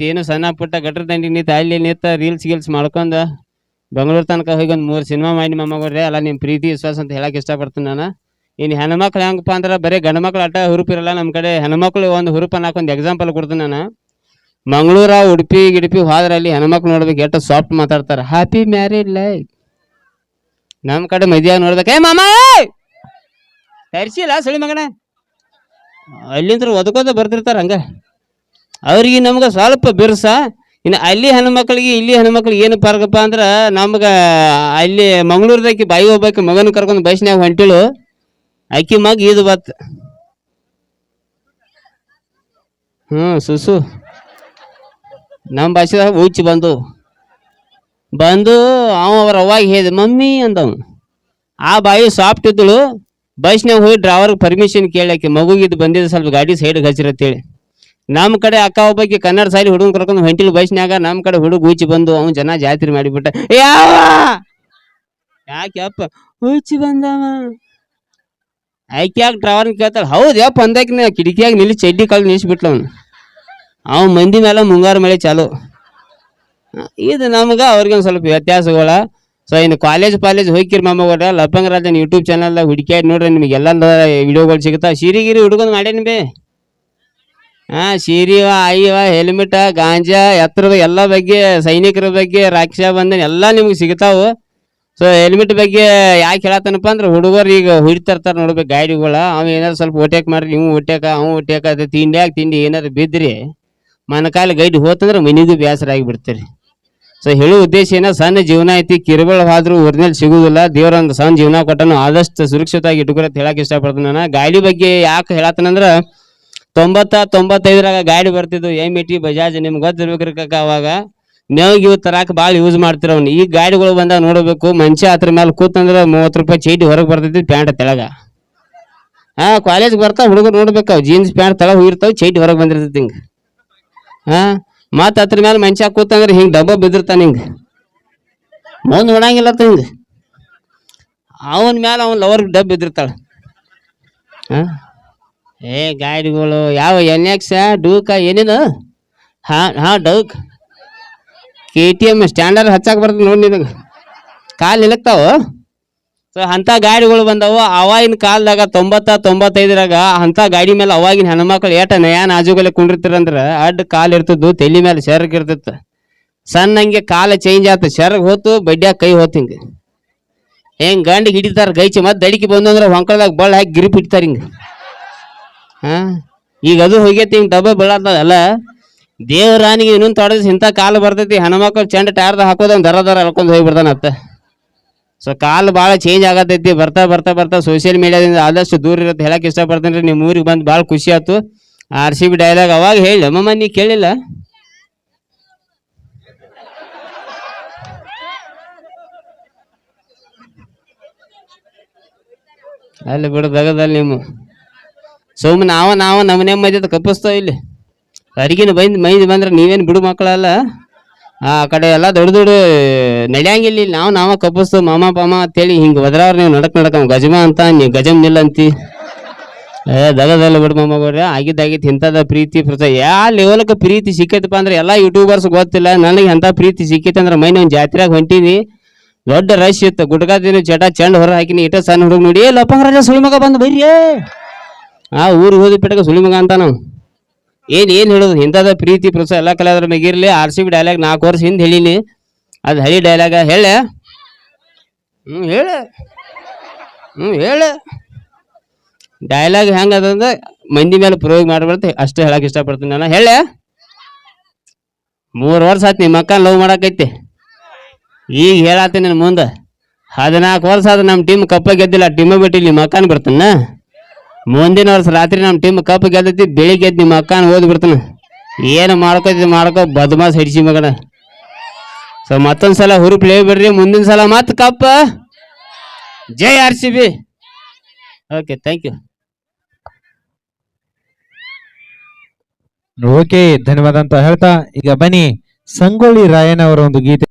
ಏನು ಸಣ್ಣ ಪುಟ್ಟ ಗಟ್ರ ದಂಡಿ ನಿಂತ ಅಲ್ಲಿ ನಿಂತ ರೀಲ್ಸ್ ಗೀಲ್ಸ್ ಮಾಡ್ಕೊಂಡು ಬೆಂಗಳೂರು ತನಕ ಹೋಗಿ ಒಂದು ಮೂರು ಸಿನಿಮಾ ಮಾಡಿ ಮಮ್ಮಗವ್ರೆ ಅಲ್ಲ ನಿಮ್ಮ ಪ್ರೀತಿ, ವಿಶ್ವಾಸ ಅಂತ ಹೇಳಕ್ ಇಷ್ಟಪಡ್ತೀನಿ ನಾನು. ಇನ್ನು ಹೆಣ್ಮಕ್ಳು ಹೆಂಗಪ್ಪ ಅಂದ್ರೆ ಬರೀ ಗಂಡು ಮಕ್ಳು ಅಟ ಹುರುಪಿರಲ್ಲ ನಮ್ಮ ಕಡೆ. ಹೆಣ್ಮಕ್ಳು ಒಂದು ಹುರುಪ್ ಅನ್ನಕ್ಕೆ ಒಂದು ಎಕ್ಸಾಂಪಲ್ ಕೊಡ್ತೀನಿ ನಾನು. ಮಂಗಳೂರ ಉಡುಪಿ, ಗಿಡುಪಿ ಹೋದ್ರೆ ಅಲ್ಲಿ ಹೆಣ್ಮಕ್ಳು ನೋಡ್ಬೇಕು, ಎಷ್ಟು ಸಾಫ್ಟ್ ಮಾತಾಡ್ತಾರೆ. ಹ್ಯಾಪಿ ಮ್ಯಾರೇಜ್ ಲೈಫ್ ನಮ್ಮ ಕಡೆ ಮದ್ಯಾಗ ನೋಡ್ಬೇಕು. ಏ ಮಾಮ ತರಿಸಿಲ್ಲ ಸುಳಿ ಮಗನ. ಅಲ್ಲಿಂದ್ರ ಒದಕೋದ ಬರ್ತಿರ್ತಾರೆ ಹಂಗ. ಅವ್ರಿಗೆ ನಮ್ಗೆ ಸ್ವಲ್ಪ ಬಿರ್ಸ. ಇನ್ನು ಅಲ್ಲಿ ಹೆಣ್ಮಕ್ಳಿಗೆ, ಇಲ್ಲಿ ಹೆಣ್ಮಕ್ಳಿಗೆ ಏನು ಪರ್ಗಪ್ಪ ಅಂದ್ರೆ ನಮ್ಗೆ ಅಲ್ಲಿ ಮಂಗಳೂರದಾಕಿ ಬಾಯಿ ಹೋಗ್ಬೇಕು, ಮಗನ ಕರ್ಕೊಂಡು ಬಸ್ನಾಗ ಹೊಂಟಿಳು. ಅಕ್ಕಿ ಮಗ ಇದು ಬತ್. ಹ್ಞೂ ಸುಸು. ನಮ್ಮ ಭಾಷೆದಾಗ ಉಚ್ಚಿ ಬಂದು. ಬಂದು ಅವ ಅವ್ರ ಅವಾಗ ಹೇಳಿದ, ಮಮ್ಮಿ ಅಂದವ್ ಆ ಬಾಯಿ ಸಾಫ್ಟ್ ಇದ್ದಳು ಬಸ್ನಾಗ ಹೋಗಿ ಡ್ರೈವರ್ಗೆ ಪರ್ಮಿಷನ್ ಕೇಳಕ್ಕೆ ಮಗುಗಿದ್ದು ಬಂದಿದ್ದು ಸ್ವಲ್ಪ ಗಾಡಿ ಸೈಡ್ಗೆ ಹಚ್ಚಿರತ್ತೇಳಿ. ನಮ್ಮ ಕಡೆ ಅಕ್ಕ ಒಬ್ಬಾಕಿ ಕನ್ನಡ ಸಾಲಿ ಹುಡುಗನ್ ಕರ್ಕೊಂಡು ಹೊಂಟಿಲ್ ಬಸ್ನ್ಯಾಗ ನಮ್ಮ ಕಡೆ ಹುಡುಗ ಉಚ್ಚಿ ಬಂದು ಅವನು ಜನ ಜಾತ್ರೆ ಮಾಡಿಬಿಟ್ಟ. ಯಾವ ಯಾಕೆ ಅಪ್ಪ ಹುಚ್ಚಿ ಬಂದವ. ಆಕೆ ಯಾಕೆ ಡ್ರೈವರ್ ಕೇಳ್ತಾಳೆ, ಹೌದು ಯಪ್ಪ ಅಂದಾಕಿನ ಕಿಟಕಿಯಾಗ ನಿಲ್ಲಿ ಚಡ್ಡಿ ಕಾಲು ನಿಲ್ಲಿಸ್ಬಿಟ್ಲ ಅವ್ನು. ಅವ್ ಮಂದಿ ಮೇಲೆ ಮುಂಗಾರು ಮಳೆ ಚಾಲು. ಇದು ನಮ್ಗೆ ಅವ್ರಿಗೆ ಒಂದು ಸ್ವಲ್ಪ ವ್ಯತ್ಯಾಸಗಳ. ಸೊ ಇನ್ನು ಕಾಲೇಜ್ ಪಾಲೇಜ್ ಹೋಗಿರ್ ಮಾಮಗೌಡ ಲಪ್ಪಂಗ ರಾಜನ್ ಯೂಟ್ಯೂಬ್ ಚಾನಲ್ದಾಗ ಹುಡುಕ್ಯಾಡಿ ನೋಡ್ರಿ ನಿಮಗೆ ಎಲ್ಲ ವಿಡಿಯೋಗಳು ಸಿಗುತ್ತಾ ಸಿರಿಗಿರಿ ಹುಡುಗನ್ ಮಾಡ್ಯಾನಿ ಬೇ. ಹಾ ಸೀರಿವ ಐವ ಹೆಲ್ಮೆಟ್ ಗಾಂಜಾ, ಎತ್ತರದ ಎಲ್ಲ ಬಗ್ಗೆ, ಸೈನಿಕರ ಬಗ್ಗೆ ರಾಕ್ಷಾ ಬಂಧನ ಎಲ್ಲ ನಿಮ್ಗೆ ಸಿಗ್ತಾವು. ಸೊ ಹೆಲ್ಮೆಟ್ ಬಗ್ಗೆ ಯಾಕೆ ಹೇಳತ್ತನಪ್ಪ ಅಂದ್ರೆ ಹುಡುಗರು ಈಗ ಹಿಡಿತಿರ್ತಾರೆ ನೋಡ್ಬೇಕು ಗಾಡಿಗಳ. ಅವ ಏನಾರು ಸ್ವಲ್ಪ ಓಟ್ಯಾಕ್ ಮಾಡ್ರಿ ನೀವು ಓಟ್ಯಾಕ, ಅವ್ ಓಟ್ಯಾಕ, ಅದು ತಿಂಡ್ಯಾಗ ತಿಂಡಿ ಏನಾರು ಬಿದ್ರಿ ಮನಕಾಲ ಗೈಡ್ ಹೋತಂದ್ರೆ ಮನಿಗೂ ಬೇಸರ ಆಗಿಬಿಡ್ತೀರಿ. ಸೊ ಹೇಳೋ ಉದ್ದೇಶ ಏನ, ಸಣ್ಣ ಜೀವನ ಐತಿ, ಕಿರುಬಳ ಊರಿನಲ್ಲಿ ಸಿಗುದಿಲ್ಲ. ದೇವ್ರ ಸಣ್ಣ ಜೀವನ ಕೊಟ್ಟನು ಆದಷ್ಟು ಸುರಕ್ಷಿತವಾಗಿ ಇಟ್ಕೊಳತ್ ಹೇಳಕ್ ಇಷ್ಟಪಡ್ತೀನಿ ನಾನು. ಗಾಡಿ ಬಗ್ಗೆ ಯಾಕೆ ಹೇಳತ್ತನಂದ್ರ ತೊಂಬತ್ತ ತೊಂಬತ್ತೈದರಾಗ ಗಾಡಿ ಬರ್ತಿದ್ವು ಎಂ ಟಿ ಬಜಾಜ್ ನಿಮ್ಗೆ ಗೊತ್ತಿರ್ಬೇಕ್ರಿ ಕಕ್ಕ ಅವಾಗ. ನೀವು ಇವ್ ತರಾಕ ಭಾಳ ಯೂಸ್ ಮಾಡ್ತಿರ ಅವ್ನು ಈ ಗಾಡಿಗಳು ಬಂದಾಗ ನೋಡಬೇಕು, ಮನುಷ್ಯ ಅದ್ರ ಮೇಲೆ ಕೂತಂದ್ರೆ ಮೂವತ್ತು ರೂಪಾಯಿ ಚೀಟಿ ಹೊರಗೆ ಬರ್ತೈತಿ ಪ್ಯಾಂಟ್ ತೆಳಗ. ಹಾ ಕಾಲೇಜ್ ಬರ್ತಾ ಹುಡುಗರು ನೋಡ್ಬೇಕು ಜೀನ್ಸ್ ಪ್ಯಾಂಟ್ ತಳ ಹೋಗಿರ್ತಾವ ಚೈಟಿ ಹೊರಗೆ ಬಂದಿರ್ತೈತಿ ಹಿಂಗೆ. ಹಾ, ಮತ್ತು ಅದ್ರ ಮೇಲೆ ಮನುಷ್ಯ ಕೂತಂದ್ರೆ ಹಿಂಗೆ ಡಬ್ಬ ಬಿದ್ದಿರ್ತಾನೆ ಹಿಂಗೆ. ಮುಂದ್ ನೋಡಂಗಿಲ್ಲ ಹಿಂಗೆ. ಅವನ ಮೇಲೆ ಅವನ್ ಲವರ್ ಡಬ್ ಬಿದ್ದಿರ್ತಾಳ. ಹಾ ಏ, ಗಾಡಿಗಳು ಯಾವ ಎನ್ ಎಕ್ಸ್ ಡೂಕ ಏನೇನು ಹಾ ಹಾ ಡೌಕ್ ಕೆ ಟಿ ಎಂ ಸ್ಟ್ಯಾಂಡರ್ಡ್ ಹಚ್ಚಾಕ್ ಬರ್ತದೆ ನೋಡಿ ನಿನಗೆ. ಕಾಲು ನಿಲಕ್ತಾವ ಸೊ ಅಂಥ ಗಾಡಿಗಳು ಬಂದವು. ಅವಾಗಿನ ಕಾಲದಾಗ ತೊಂಬತ್ತ, ತೊಂಬತ್ತೈದರಾಗ ಅಂಥ ಗಾಡಿ ಮೇಲೆ ಅವಾಗಿನ ಹೆಣ್ಮಕ್ಳು ಏಟ ನಯಾ ನಾಜುಗಲೆ ಕುಂಡಿರ್ತಿರಂದ್ರೆ ಅಡ್ಡ ಕಾಲು ಇರ್ತಿದ್ದು, ತಲೆ ಮೇಲೆ ಸೆರಗ್ ಇರ್ತಿತ್ತು. ಸಣ್ಣ ಹಂಗೆ ಕಾಲ ಚೇಂಜ್ ಆಯ್ತು ಸೆರಗ್ ಹೋತು ಬಡ್ಡ್ಯಾಗ ಕೈ ಹೋತು ಹಿಂಗೆ. ಹೆಂಗ್ ಗಂಡಿಗೆ ಹಿಡಿತಾರ, ಗೈಚಿ ಮತ್ತೆ ದಡಿಕೆ ಬಂದು ಅಂದ್ರೆ ಹೊಂಕಳದಾಗ ಬಳ್ಳ ಹಾಕಿ ಗಿರಿಪ್ ಇಡ್ತಾರೆ ಹಿಂಗೆ. ಹಾ? ಈಗ ಅದು ಹೋಗೈತಿ, ಹಿಂಗೆ ಡಬ್ಬ ಬೀಳತ್ತದಲ್ಲ ದೇವರಾನಿಗೆ ಇನ್ನೊಂದು ತೊಡಸ್ ಇಂಥ ಕಾಲು ಬರ್ತೈತಿ, ಹೆಣ್ಮಕ್ಳು ಚೆಂಡ ಟಾರ್ದ ಹಾಕೋದ್ ದರ ದರ ಎಳ್ಕೊಂಡು ಹೋಗ್ಬಿಡ್ತಾನತ್ತ ಸೊ ಕಾಲು ಭಾಳ ಚೇಂಜ್ ಆಗತೈತಿ, ಬರ್ತಾ ಬರ್ತಾ ಬರ್ತಾ ಸೋಷಿಯಲ್ ಮೀಡಿಯಾದಿಂದ ಆದಷ್ಟು ದೂರ ಇರುತ್ತೆ, ಹೇಳಕ್ ಇಷ್ಟಪಡ್ತೀನಿ ರೀ ನಿಮ್ಮ ಊರಿಗೆ ಬಂದು ಭಾಳ ಖುಷಿ ಆಯ್ತು ಆರ್ ಸಿ ಬಿ ಡೈಲಾಗ್ ಅವಾಗ ಹೇಳಿ ಅಮ್ಮಮ್ಮ ನೀ ಕೇಳಿಲ್ಲ? ಅಲ್ಲಿ ಬಿಡು, ದಗದಲ್ಲಿ ನಿಮ್ಮ. ಸುಮ್ಮನೆ ನಾವ ನಾವ ನಮ್ಮನೆ ಮದ್ಯದ ಕಪ್ಪಿಸ್ತಾವ ಇಲ್ಲಿ. ಅರಿಗಿನ ಬೈದ್, ಮೈದ್ ಬಂದ್ರೆ ನೀವೇನು ಬಿಡು ಮಕ್ಕಳಲ್ಲ. ಆ ಕಡೆ ಎಲ್ಲ ದೊಡ್ಡ ದೊಡ್ಡ ನಡೆಯಂಗಿಲ್ಲ ಇಲ್ಲಿ. ನಾವು, ನಾವ ಕಪ್ಪಿಸ್ತು, ಮಾಮ, ಪಾಮ ಅಂತೇಳಿ ಹಿಂಗೆ ಒದ್ರಾವ್ರ ನೀವು ನಡಕ್ ನಡಕ ಗಜಮ ಅಂತ, ನೀವು ಗಜಮ್ ನಿಲ್ಲ ಅಂತಿ. ಏ ದಗದಲ್ಲ ಬಿಡು ಮಾಮಗೋರಿ ಆಗಿದ್ದಾಗಿತ್ತು ಇಂಥದ ಪ್ರೀತಿ ಪ್ರಸ ಯಾ ಲೆವೆಲ್ಗೆ ಪ್ರೀತಿ ಸಿಕ್ಕೈತಪ್ಪ ಅಂದ್ರೆ ಎಲ್ಲ ಯೂಟ್ಯೂಬರ್ಸ್ ಗೊತ್ತಿಲ್ಲ. ನನಗೆ ಎಂಥ ಪ್ರೀತಿ ಸಿಕ್ಕೈತೆ ಅಂದ್ರೆ ಮೈ ಒಂದು ಜಾತ್ರೆಗೆ ಹೊಂಟೀನಿ. ದೊಡ್ಡ ರಶ್ ಇತ್ತು. ಗುಡ್ಗಾದಿನ ಚಟ ಚಂಡ್ ಹೊರ ಹಾಕಿನಿ. ಇಟ್ಟ ಸಣ್ಣ ಹುಡುಗ ನೋಡಿ ಲಪ್ಪಂಗ ರಾಜ ಸುಳಿಮಗ ಬಂದು ಬರ್ರಿ ಆ ಊರಿಗೆ ಹೋದ ಬಿಟ್ಟಗ ಸುಳಿ ಮಗ ಅಂತ ನಾವು ಏನು ಏನು ಹೇಳೋದು? ಇಂಥದ ಪ್ರೀತಿ, ಪ್ರೋತ್ಸಾಹ ಎಲ್ಲ ಕಲಾದ್ರ ಮೇಗಿರಲಿ ಆರ್ ಸಿ ಬಿ ಡೈಲಾಗ್ ನಾಲ್ಕು ವರ್ಷ ಹಿಂದೆ ಹೇಳಿನಿ. ಅದು ಹಳಿ ಡೈಲಾಗ ಹೇಳ. ಹ್ಞೂ ಹೇಳ. ಹ್ಞೂ ಹೇಳ. ಡೈಲಾಗ್ ಹೆಂಗದಂದ್ರೆ ಮಂದಿ ಮೇಲೆ ಪ್ರಯೋಗ ಮಾಡಬಾರ್ದು. ಅಷ್ಟೇ ಹೇಳಕ್ಕೆ ಇಷ್ಟಪಡ್ತೀನಿ ನಾನು. ಹೇಳ. ಮೂರು ವರ್ಷ ಆಯ್ತು ನಿಮ್ಮ ಅಕ್ಕ ಲವ್ ಮಾಡಕೈತಿ. ಈಗ ಹೇಳತ್ತೀನಿ ನಿನ್ನ ಮುಂದೆ. ಹದಿನಾಲ್ಕು ವರ್ಷ ಆದ ನಮ್ಮ ಟೀಮ್ ಕಪ್ಪ ಗೆದ್ದಿಲ್ಲ. ಟೀಮ್ ಬಿಟ್ಟಿಲ್ಲ ನಿಮ್ಮ ಅಕ್ಕನ ಬರ್ತಾನ. ಮುಂದಿನ ವರ್ಷ ರಾತ್ರಿ ನಮ್ಮ ಟೀಮ್ ಕಪ್ ಗೆದ್ದೈತಿ ಬೆಳಿಗ್ಗೆ ಎದ್ದು ನಿಮ್ಮ ಅಕ್ಕನ ಓದಿ ಬಿಡ್ತಾನೆ. ಏನು ಮಾಡ್ಕೋತಿ ಮಾಡ್ಕೋ, ಬದಮಾಸ್ ಹಿಡಿಸಿ ಮಗನ. ಸೊ ಮತ್ತೊಂದು ಸಲ ಹುರುಪ್ಲೇ ಬಿಡ್ರಿ ಮುಂದಿನ ಸಲ ಮತ್ತೆ ಕಪ್ಪ ಜೈ R C B. Okay thank you okay ಧನ್ಯವಾದ ಅಂತ ಹೇಳ್ತಾ, ಈಗ ಬನ್ನಿ ಸಂಗೊಳ್ಳಿ ರಾಯನ ಅವರ ಒಂದು ಗೀತೆ.